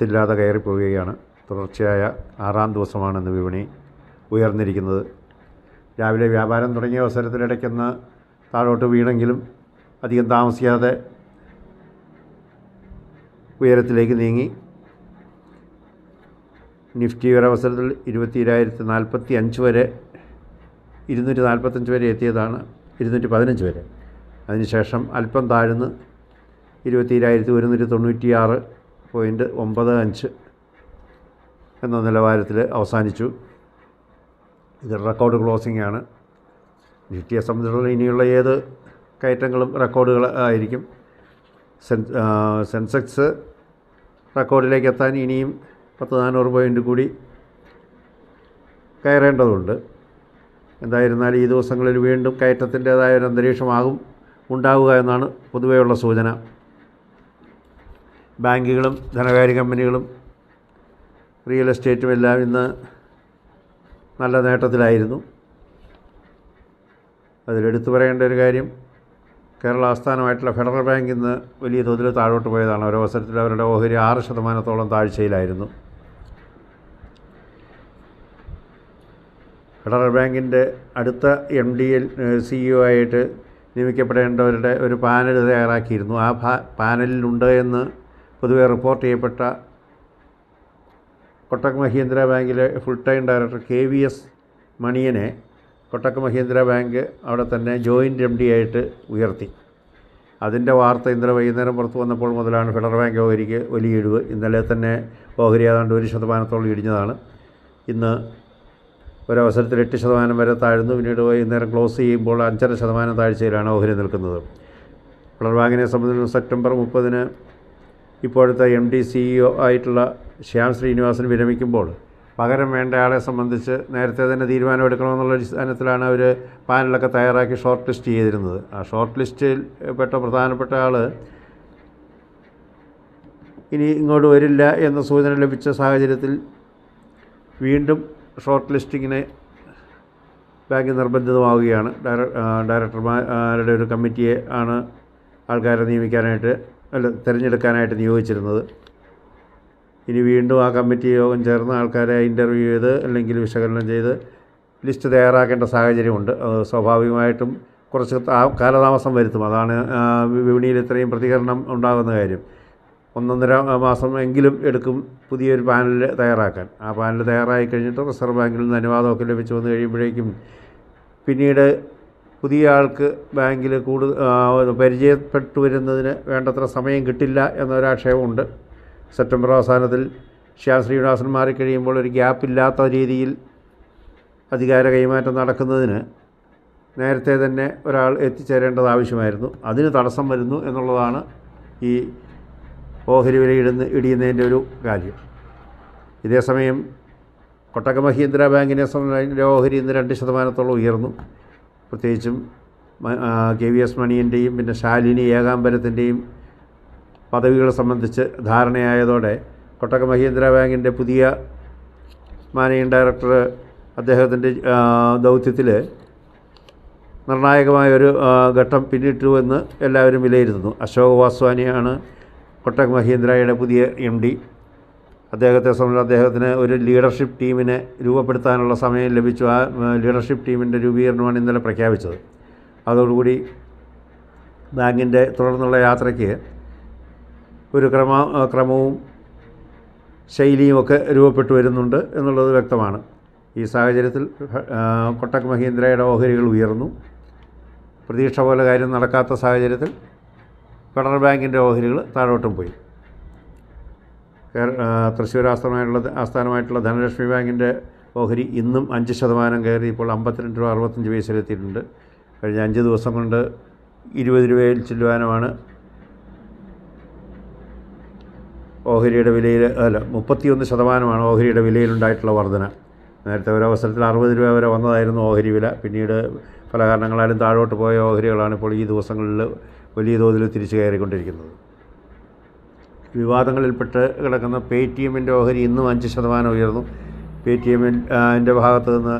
അങ്ങനെ കയറിപ്പോവുകയാണ്. തുടർച്ചയായ ആറാം ദിവസമാണ് ഇന്ന് വിപണി ഉയർന്നിരിക്കുന്നത്. രാവിലെ വ്യാപാരം തുടങ്ങിയ അവസരത്തിലിടയ്ക്കൊന്ന് താഴോട്ട് വീണെങ്കിലും അധികം താമസിയാതെ ഉയരത്തിലേക്ക് നീങ്ങി. നിഫ്റ്റി ഒരവസരത്തിൽ ഇരുപത്തിരായിരത്തി നാൽപ്പത്തി അഞ്ച് വരെ ഇരുന്നൂറ്റി നാൽപ്പത്തഞ്ച് വരെ എത്തിയതാണ് ഇരുന്നൂറ്റി പതിനഞ്ച് വരെ. അതിനുശേഷം അല്പം താഴ്ന്ന് ഇരുപത്തിരായിരത്തി ഒരുന്നൂറ്റി തൊണ്ണൂറ്റിയാറ് പോയിന്റ് ഒമ്പത് അഞ്ച് എന്ന നിലവാരത്തിൽ അവസാനിച്ചു. ഇത് റെക്കോർഡ് ക്ലോസിംഗ് ആണ്. നിഫ്റ്റിയെ സംബന്ധിച്ചുള്ള ഇനിയുള്ള ഏത് കയറ്റങ്ങളും റെക്കോർഡുകൾ ആയിരിക്കും. സെൻ സെൻസെക്സ് റെക്കോർഡിലേക്ക് എത്താൻ ഇനിയും പത്ത് നാനൂറ് പോയിന്റ് കൂടി കയറേണ്ടതുണ്ട്. എന്തായിരുന്നാലും ഈ ദിവസങ്ങളിൽ വീണ്ടും കയറ്റത്തിന്റേതായ ഒരു അന്തരീക്ഷമാകും ഉണ്ടാവുക എന്നാണ് പൊതുവെയുള്ള സൂചന. ബാങ്കുകളും ധനകാര്യ കമ്പനികളും റിയൽ എസ്റ്റേറ്റും എല്ലാം ഇന്ന് നല്ല നേട്ടത്തിലായിരുന്നു. അതിലെടുത്തു പറയേണ്ട ഒരു കാര്യം കേരള ആസ്ഥാനമായിട്ടുള്ള ഫെഡറൽ ബാങ്ക് ഇന്ന് വലിയ തോതിൽ താഴോട്ട് പോയതാണ്. ഒരവസരത്തിൽ അവരുടെ ഓഹരി ആറ് ശതമാനത്തോളം താഴ്ചയിലായിരുന്നു. ഫെഡറൽ ബാങ്കിന്റെ അടുത്ത എം ഡി എൽ സിഇഒ ആയിട്ട് നിയമിക്കപ്പെടേണ്ടവരുടെ ഒരു പാനൽ തയ്യാറാക്കിയിരുന്നു. ആ പാനലിലുണ്ട് എന്ന് പൊതുവെ റിപ്പോർട്ട് ചെയ്യപ്പെട്ട കൊട്ടക് മഹീന്ദ്ര ബാങ്കിലെ full time director K V S മണിയനെ Kotak Mahindra bank അവിടെ തന്നെ ജോയിന്റ് എം ഡി ആയിട്ട് ഉയർത്തി. അതിന്റെ വാർത്ത ഇന്നലെ വൈകുന്നേരം പുറത്തു വന്നപ്പോൾ മുതലാണ് ഫെഡറൽ ബാങ്ക് ഓഹരിക്ക് വലിയ ഇടിവ്. ഇന്നലെ തന്നെ ഓഹരി ഏതാണ്ട് ഒരു ശതമാനത്തോളം ഇടിഞ്ഞതാണ്. ഇന്ന് ഒരവസരത്തിൽ എട്ട് ശതമാനം വരെ താഴ്ന്നു. പിന്നീട് വൈകുന്നേരം ക്ലോസ് ചെയ്യുമ്പോൾ അഞ്ചര ശതമാനം താഴ്ചയിലാണ് ഓഹരി നിൽക്കുന്നത്. ഫെഡറൽ ബാങ്കിനെ സംബന്ധിച്ച് സെപ്റ്റംബർ മുപ്പതിന് ഇപ്പോഴത്തെ എം ഡി സിഇഒ ആയിട്ടുള്ള ശ്യാം ശ്രീനിവാസൻ വിരമിക്കുമ്പോൾ പകരം വേണ്ട ആളെ സംബന്ധിച്ച് നേരത്തെ തന്നെ തീരുമാനമെടുക്കണമെന്നുള്ള അടിസ്ഥാനത്തിലാണ് അവർ പാനലൊക്കെ തയ്യാറാക്കി ഷോർട്ട് ലിസ്റ്റ് ചെയ്തിരുന്നത്. ആ ഷോർട്ട് ലിസ്റ്റിൽ പെട്ട പ്രധാനപ്പെട്ട ആൾ ഇനി ഇങ്ങോട്ട് വരില്ല എന്ന സൂചന ലഭിച്ച സാഹചര്യത്തിൽ വീണ്ടും ഷോർട്ട് ലിസ്റ്റിങ്ങിനെ ബാങ്ക് നിർബന്ധിതമാവുകയാണ്. ഡയറക്ടർമാരുടെ ഒരു കമ്മിറ്റിയെ ആണ് ആൾക്കാരെ നിയമിക്കാനായിട്ട് അല്ല തിരഞ്ഞെടുക്കാനായിട്ട് നിയോഗിച്ചിരുന്നത്. ഇനി വീണ്ടും ആ കമ്മിറ്റി യോഗം ചേർന്ന് ആൾക്കാരെ ഇന്റർവ്യൂ ചെയ്ത് അല്ലെങ്കിൽ വിശകലനം ചെയ്ത് ലിസ്റ്റ് തയ്യാറാക്കേണ്ട സാഹചര്യമുണ്ട്. അത് സ്വാഭാവികമായിട്ടും കുറച്ച് കാലതാമസം വരുത്തും. അതാണ് വിപണിയിൽ ഇത്രയും പ്രതികരണം ഉണ്ടാകുന്ന കാര്യം. ഒന്നൊന്നര മാസം എങ്കിലും എടുക്കും പുതിയൊരു പാനൽ തയ്യാറാക്കാൻ. ആ പാനൽ തയ്യാറായി കഴിഞ്ഞിട്ട് റിസർവ് ബാങ്കിൽ നിന്ന് അനുവാദമൊക്കെ ലഭിച്ചു വന്നു കഴിയുമ്പോഴേക്കും പിന്നീട് പുതിയ ആൾക്ക് ബാങ്കിൽ കൂടുതൽ പരിചയപ്പെട്ടു വരുന്നതിന് വേണ്ടത്ര സമയം കിട്ടില്ല എന്നൊരാക്ഷേപമുണ്ട്. സെപ്റ്റംബർ അവസാനത്തിൽ ശ്യാം ശ്രീനിവാസൻ മാറിക്കഴിയുമ്പോൾ ഒരു ഗ്യാപ്പില്ലാത്ത രീതിയിൽ അധികാര കൈമാറ്റം നടക്കുന്നതിന് നേരത്തെ തന്നെ ഒരാൾ എത്തിച്ചേരേണ്ടത് ആവശ്യമായിരുന്നു. അതിന് തടസ്സം വരുന്നു എന്നുള്ളതാണ് ഈ ഓഹരി വിലയിടുന്ന ഇടിയുന്നതിന്റെ ഒരു കാര്യം. ഇതേസമയം കൊട്ടക മഹീന്ദ്ര ബാങ്കിനെ സംബന്ധിച്ച ഓഹരി ഇന്ന് രണ്ട് ശതമാനത്തോളം ഉയർന്നു. പ്രത്യേകിച്ചും കെ വി എസ് മണിയന്റെയും പിന്നെ ശാലിനി ഏകാംബരത്തിന്റെയും പദവികളെ സംബന്ധിച്ച് ധാരണയായതോടെ കൊട്ടക മഹീന്ദ്ര ബാങ്കിന്റെ പുതിയ മാനേജിംഗ് ഡയറക്ടർ അദ്ദേഹത്തിന്റെ ദൗത്യത്തിൽ നിർണായകമായൊരു ഘട്ടം പിന്നിട്ടു എന്ന് എല്ലാവരും വിലയിരുത്തുന്നു. അശോക് വാസ്വാനിയാണ് കൊട്ടക് മഹീന്ദ്രയുടെ പുതിയ എം ഡി. അദ്ദേഹത്തെ സംബന്ധിച്ച് അദ്ദേഹത്തിന് ഒരു ലീഡർഷിപ്പ് ടീമിനെ രൂപപ്പെടുത്താനുള്ള സമയം ലഭിച്ചു. ആ ലീഡർഷിപ്പ് ടീമിന്റെ രൂപീകരണമാണ് ഇന്നലെ പ്രഖ്യാപിച്ചത്. അതോടുകൂടി ബാങ്കിന്റെ തുടർന്നുള്ള യാത്രയ്ക്ക് ഒരു ക്രമ ക്രമവും ശൈലിയുമൊക്കെ രൂപപ്പെട്ടു വരുന്നുണ്ട് എന്നുള്ളത് വ്യക്തമാണ്. ഈ സാഹചര്യത്തിൽ കൊട്ടക് മഹീന്ദ്രയുടെ ഓഹരികൾ ഉയർന്നു. പ്രതീക്ഷ പോലെ കാര്യം നടക്കാത്ത സാഹചര്യത്തിൽ ഫെഡറൽ ബാങ്കിന്റെ ഓഹരികൾ താഴോട്ടും പോയി. തൃശ്ശൂർ ആസ്ഥാനമായിട്ടുള്ള ആസ്ഥാനമായിട്ടുള്ള ധനലക്ഷ്മി ബാങ്കിന്റെ ഓഹരി ഇന്നും അഞ്ച് ശതമാനം കയറി ഇപ്പോൾ അമ്പത്തിരണ്ട് രൂപ അറുപത്തഞ്ച് പൈസയിലെത്തിയിട്ടുണ്ട് കഴിഞ്ഞ അഞ്ച് ദിവസം കൊണ്ട് ഇരുപത് രൂപയിൽ ചെല്ലുവാനുമാണ് ഓഹരിയുടെ വിലയിൽ അല്ല മുപ്പത്തിയൊന്ന് ശതമാനമാണ് ഓഹരിയുടെ വിലയിലുണ്ടായിട്ടുള്ള വർധന. നേരത്തെ ഒരു അവസരത്തിൽ അറുപത് രൂപ വരെ വന്നതായിരുന്നു ഓഹരി വില. പിന്നീട് പല കാരണങ്ങളാലും താഴോട്ട് പോയ ഓഹരികളാണ് ഇപ്പോൾ ഈ ദിവസങ്ങളിൽ വലിയ തോതിൽ തിരിച്ചു കയറിക്കൊണ്ടിരിക്കുന്നത്. വിവാദങ്ങളിൽപ്പെട്ട് കിടക്കുന്ന പേ ടി എമ്മിന്റെ ഓഹരി ഇന്നും അഞ്ച് ശതമാനം ഉയർന്നു. പേ ടി എമ്മിന്റെ ഭാഗത്ത് നിന്ന്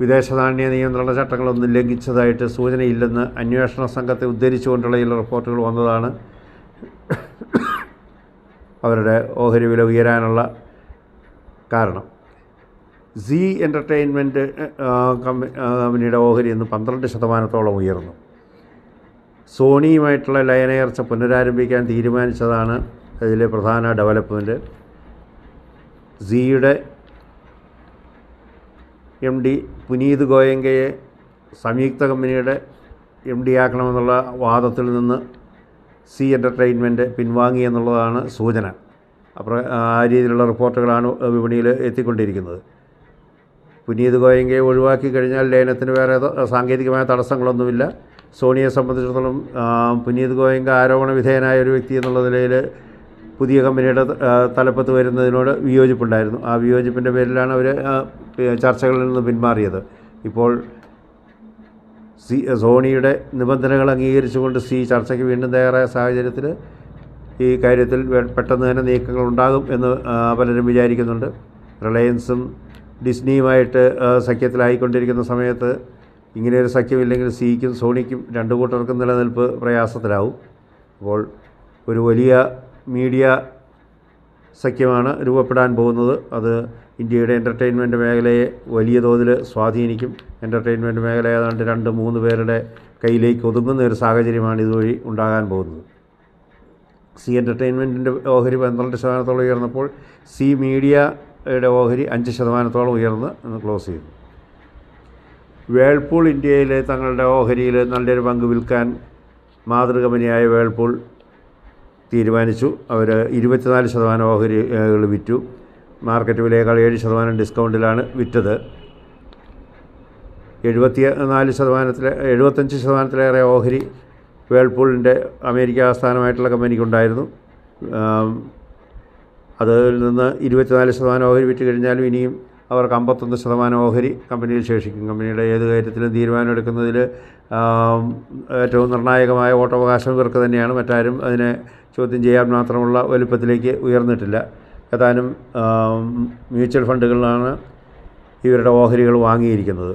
വിദേശ നാണ്യ നിയന്ത്രണ ചട്ടങ്ങളൊന്നും ലംഘിച്ചതായിട്ട് സൂചനയില്ലെന്ന് അന്വേഷണ സംഘത്തെ ഉദ്ധരിച്ചുകൊണ്ടുള്ള ചില റിപ്പോർട്ടുകൾ വന്നതാണ്. അവരുടെ ഓഹരി വില ഉയരാനുള്ള കാരണം. സി എന്റർടൈൻമെന്റ് കമ്പനിയുടെ ഓഹരി ഇന്ന് പന്ത്രണ്ട് ശതമാനത്തോളം ഉയർന്നു. സോണിയുമായിട്ടുള്ള ലയനയർച്ച പുനരാരംഭിക്കാൻ തീരുമാനിച്ചതാണ് ഇതിലെ പ്രധാന ഡെവലപ്മെന്റ് സിയുടെ എം ഡി പുനീത് ഗോയങ്കയെ സംയുക്ത കമ്പനിയുടെ എം ഡി ആക്കണമെന്നുള്ള വാദത്തിൽ നിന്ന് സി എന്റർടൈൻമെന്റ് പിൻവാങ്ങി എന്നുള്ളതാണ് സൂചന. അപ്പോൾ ആ രീതിയിലുള്ള റിപ്പോർട്ടുകളാണ് വിപണിയിൽ എത്തിക്കൊണ്ടിരിക്കുന്നത്. പുനീത് ഗോയങ്കയെ ഒഴിവാക്കി കഴിഞ്ഞാൽ ലയനത്തിന് വേറെ സാങ്കേതികമായ തടസ്സങ്ങളൊന്നുമില്ല. സോണിയെ സംബന്ധിച്ചിടത്തോളം പുനീത് ഗോയങ്ക ആരോപണ വിധേയനായ ഒരു വ്യക്തി എന്നുള്ള നിലയിൽ പുതിയ കമ്പനിയുടെ തലപ്പത്ത് വരുന്നതിനോട് വിയോജിപ്പുണ്ടായിരുന്നു. ആ വിയോജിപ്പിന്റെ പേരിലാണ് അവർ ചർച്ചകളിൽ നിന്ന് പിന്മാറിയത്. ഇപ്പോൾ സി സോണിയുടെ നിബന്ധനകൾ അംഗീകരിച്ചുകൊണ്ട് സി ചർച്ചയ്ക്ക് വീണ്ടും തയ്യാറായ സാഹചര്യത്തിൽ ഈ കാര്യത്തിൽ പെട്ടെന്ന് തന്നെ നീക്കങ്ങൾ ഉണ്ടാകും എന്ന് പലരും വിചാരിക്കുന്നുണ്ട്. റിലയൻസും ഡിസ്നിയുമായിട്ട് സഖ്യത്തിലായിക്കൊണ്ടിരിക്കുന്ന സമയത്ത് ഇങ്ങനെയൊരു സഖ്യമില്ലെങ്കിൽ സിക്കും സോണിക്കും രണ്ടു കൂട്ടർക്കും നിലനിൽപ്പ് പ്രയാസത്തിലാവും. അപ്പോൾ ഒരു വലിയ മീഡിയ സഖ്യമാണ് രൂപപ്പെടാൻ പോകുന്നത്. അത് ഇന്ത്യയുടെ എന്റർടൈൻമെന്റ് മേഖലയെ വലിയ തോതിൽ സ്വാധീനിക്കും. എന്റർടൈൻമെന്റ് മേഖല ഏതാണ്ട് രണ്ട് മൂന്ന് പേരുടെ കയ്യിലേക്ക് ഒതുങ്ങുന്ന ഒരു സാഹചര്യമാണ് ഇതുവഴി ഉണ്ടാകാൻ പോകുന്നത്. സി എന്റർടൈൻമെന്റിന്റെ ഓഹരി പന്ത്രണ്ട് ശതമാനത്തോളം ഉയർന്നപ്പോൾ സി മീഡിയയുടെ ഓഹരി അഞ്ച് ശതമാനത്തോളം ഉയർന്ന് ക്ലോസ് ചെയ്തു വേൾപൂൾ ഇന്ത്യയിൽ തങ്ങളുടെ ഓഹരിയിൽ നല്ലൊരു പങ്ക് വിൽക്കാൻ മാതൃകമ്പനിയായ വേൾപൂൾ തീരുമാനിച്ചു. അവർ ഇരുപത്തിനാല് ശതമാനം ഓഹരികൾ വിറ്റു. മാർക്കറ്റ് വിലയേക്കാൾ ഏഴ് ശതമാനം ഡിസ്കൗണ്ടിലാണ് വിറ്റത്. എഴുപത്തി നാല് ശതമാനത്തിലെ എഴുപത്തഞ്ച് ശതമാനത്തിലേറെ ഓഹരി വേൾപൂളിന്റെ അമേരിക്ക ആസ്ഥാനമായിട്ടുള്ള കമ്പനിക്കുണ്ടായിരുന്നു. അതിൽ നിന്ന് ഇരുപത്തിനാല് ശതമാനം ഓഹരി വിറ്റ് കഴിഞ്ഞാലും ഇനിയും അവർക്ക് അമ്പത്തൊന്ന് ശതമാനം ഓഹരി കമ്പനിയിൽ ശേഷിക്കും. കമ്പനിയുടെ ഏത് കാര്യത്തിലും തീരുമാനമെടുക്കുന്നതിൽ ഏറ്റവും നിർണായകമായ വോട്ടവകാശം ഇവർക്ക് തന്നെയാണ്. മറ്റാരും അതിനെ ചോദ്യം ചെയ്യാൻ മാത്രമുള്ള വലുപ്പത്തിലേക്ക് ഉയർന്നിട്ടില്ല. ഏതാനും മ്യൂച്വൽ ഫണ്ടുകളിലാണ് ഇവരുടെ ഓഹരികൾ വാങ്ങിയിരിക്കുന്നത്.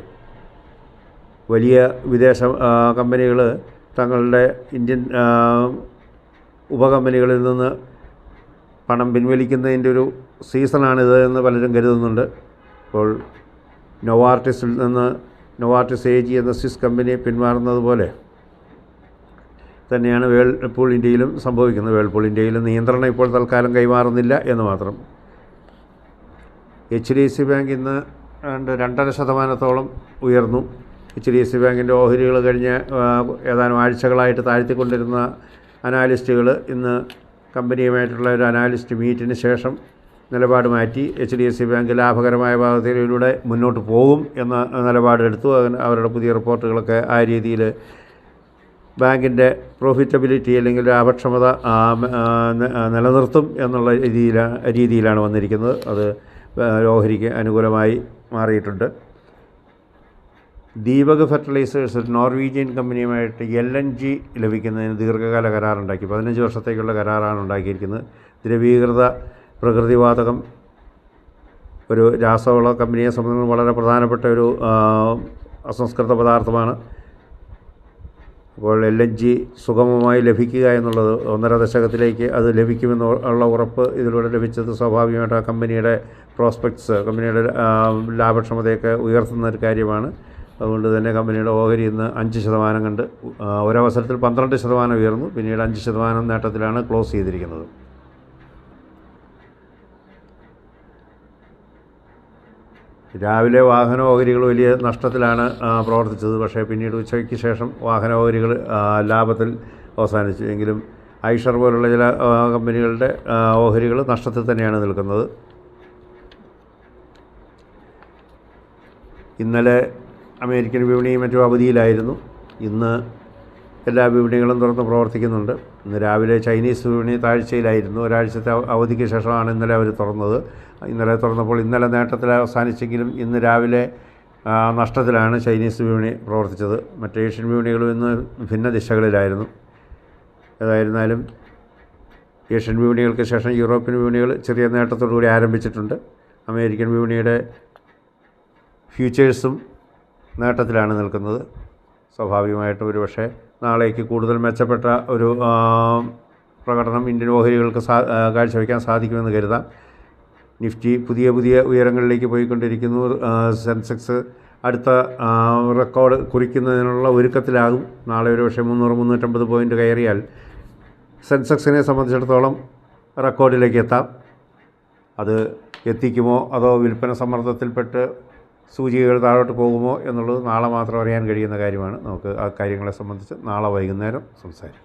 വലിയ വിദേശ കമ്പനികൾ തങ്ങളുടെ ഇന്ത്യൻ ഉപകമ്പനികളിൽ നിന്ന് പണം പിൻവലിക്കുന്നതിന്റെ ഒരു സീസണാണിത് എന്ന് പലരും കരുതുന്നുണ്ട്. അപ്പോൾ നൊവാർട്ടിസിൽ നിന്ന് നൊവാർട്ടിസ് എ ജി എന്ന സ്വിസ് കമ്പനി പിന്മാറുന്നത് പോലെ തന്നെയാണ് വേൾപൂൾ ഇന്ത്യയിലും സംഭവിക്കുന്നത്. വേൾപൂൾ ഇന്ത്യയിലും നിയന്ത്രണം ഇപ്പോൾ തൽക്കാലം കൈമാറുന്നില്ല എന്ന് മാത്രം. H D F C bank ഇന്ന് രണ്ട് രണ്ടര ശതമാനത്തോളം ഉയർന്നു. എച്ച് ഡി എഫ് സി ബാങ്കിന്റെ ഓഹരികൾ കഴിഞ്ഞ ഏതാനും ആഴ്ചകളായിട്ട് താഴ്ത്തിക്കൊണ്ടിരുന്ന അനാലിസ്റ്റുകൾ ഇന്ന് കമ്പനിയുമായിട്ടുള്ള ഒരു അനാലിസ്റ്റ് മീറ്റിന് ശേഷം നിലപാട് മാറ്റി H D F C bank ലാഭകരമായ പാതയിലൂടെ മുന്നോട്ട് പോകും എന്ന നിലപാടെടുത്തു. അവരുടെ പുതിയ റിപ്പോർട്ടുകളൊക്കെ ആ രീതിയിൽ ബാങ്കിന്റെ പ്രോഫിറ്റബിലിറ്റി അല്ലെങ്കിൽ ലാഭക്ഷമത നിലനിർത്തും എന്നുള്ള രീതിയിലാണ് രീതിയിലാണ് വന്നിരിക്കുന്നത്. അത് ഓഹരിക്ക് അനുകൂലമായി മാറിയിട്ടുണ്ട്. ദീപക് ഫെർട്ടിലൈസേഴ്സ് നോർവീജിയൻ കമ്പനിയുമായിട്ട് എൽ എൻ ജി ലഭിക്കുന്നതിന് ദീർഘകാല കരാറുണ്ടാക്കി. പതിനഞ്ച് വർഷത്തേക്കുള്ള കരാറാണ് ഉണ്ടാക്കിയിരിക്കുന്നത്. ദ്രവീകൃത പ്രകൃതിവാതകം ഒരു രാസവള കമ്പനിയെ സംബന്ധിച്ച് വളരെ പ്രധാനപ്പെട്ട ഒരു അസംസ്കൃത പദാർത്ഥമാണ്. അപ്പോൾ എൽ എൻ ജി സുഗമമായി ലഭിക്കുക എന്നുള്ളത് ഒന്നര ദശകത്തിലേക്ക് അത് ലഭിക്കുമെന്ന് ഉള്ള ഉറപ്പ് ഇതിലൂടെ ലഭിച്ചത് സ്വാഭാവികമായിട്ട് ആ കമ്പനിയുടെ പ്രോസ്പെക്ട്സ് കമ്പനിയുടെ ലാഭക്ഷമതയൊക്കെ ഉയർത്തുന്ന ഒരു കാര്യമാണ്. അതുകൊണ്ട് തന്നെ കമ്പനിയുടെ ഓഹരി ഇന്ന് അഞ്ച് ശതമാനം കണ്ട് ഒരവസരത്തിൽ പന്ത്രണ്ട് ശതമാനം ഉയർന്നു. പിന്നീട് അഞ്ച് ശതമാനം നേട്ടത്തിലാണ് ക്ലോസ് ചെയ്തിരിക്കുന്നത്. രാവിലെ വാഹന ഓഹരികൾ വലിയ നഷ്ടത്തിലാണ് പ്രവർത്തിച്ചത്. പക്ഷേ പിന്നീട് ഉച്ചയ്ക്ക് ശേഷം വാഹന ഓഹരികൾ ലാഭത്തിൽ അവസാനിച്ചു. എങ്കിലും ഐഷർ പോലുള്ള ചില കമ്പനികളുടെ ഓഹരികൾ നഷ്ടത്തിൽ തന്നെയാണ് നിൽക്കുന്നത്. ഇന്നലെ അമേരിക്കൻ വിപണിയും മറ്റും അവധിയിലായിരുന്നു. ഇന്ന് എല്ലാ വിപണികളും തുറന്ന് പ്രവർത്തിക്കുന്നുണ്ട്. ഇന്ന് രാവിലെ ചൈനീസ് വിപണി താഴ്ചയിലായിരുന്നു. ഒരാഴ്ചത്തെ അവധിക്ക് ശേഷമാണ് ഇന്നലെ അവർ തുറന്നത്. ഇന്നലെ തുറന്നപ്പോൾ ഇന്നലെ നേട്ടത്തിൽ അവസാനിച്ചെങ്കിലും ഇന്ന് രാവിലെ നഷ്ടത്തിലാണ് ചൈനീസ് വിപണി പ്രവർത്തിച്ചത്. മറ്റ് ഏഷ്യൻ വിപണികളും ഇന്ന് ഭിന്ന ദിശകളിലായിരുന്നു. ഏതായിരുന്നാലും ഏഷ്യൻ വിപണികൾക്ക് ശേഷം യൂറോപ്യൻ വിപണികൾ ചെറിയ നേട്ടത്തോടു കൂടി ആരംഭിച്ചിട്ടുണ്ട്. അമേരിക്കൻ വിപണിയുടെ ഫ്യൂച്ചേഴ്സും നേട്ടത്തിലാണ് നിൽക്കുന്നത്. സ്വാഭാവികമായിട്ടും ഒരു പക്ഷേ നാളേക്ക് കൂടുതൽ മെച്ചപ്പെട്ട ഒരു പ്രകടനം ഇന്ത്യൻ ഓഹരികൾക്ക് സാ കാഴ്ചവെക്കാൻ സാധിക്കുമെന്ന് കരുതാം. നിഫ്റ്റി പുതിയ പുതിയ ഉയരങ്ങളിലേക്ക് പോയിക്കൊണ്ടിരിക്കുന്നു. സെൻസെക്സ് അടുത്ത റെക്കോർഡ് കുറിക്കുന്നതിനുള്ള ഒരുക്കത്തിലാകും. നാളെ ഒരു പക്ഷേ മുന്നൂറ് മുന്നൂറ്റമ്പത് പോയിന്റ് കയറിയാൽ സെൻസെക്സിനെ സംബന്ധിച്ചിടത്തോളം റെക്കോർഡിലേക്ക് എത്താം. അത് എത്തിക്കുമോ അതോ വിൽപ്പന സമ്മർദ്ദത്തിൽപ്പെട്ട് സൂചികകൾ താഴോട്ട് പോകുമോ എന്നുള്ളത് നാളെ മാത്രം അറിയാൻ കഴിയുന്ന കാര്യമാണ്. നമുക്ക് ആ കാര്യങ്ങളെ സംബന്ധിച്ച് നാളെ വൈകുന്നേരം സംസാരിക്കാം.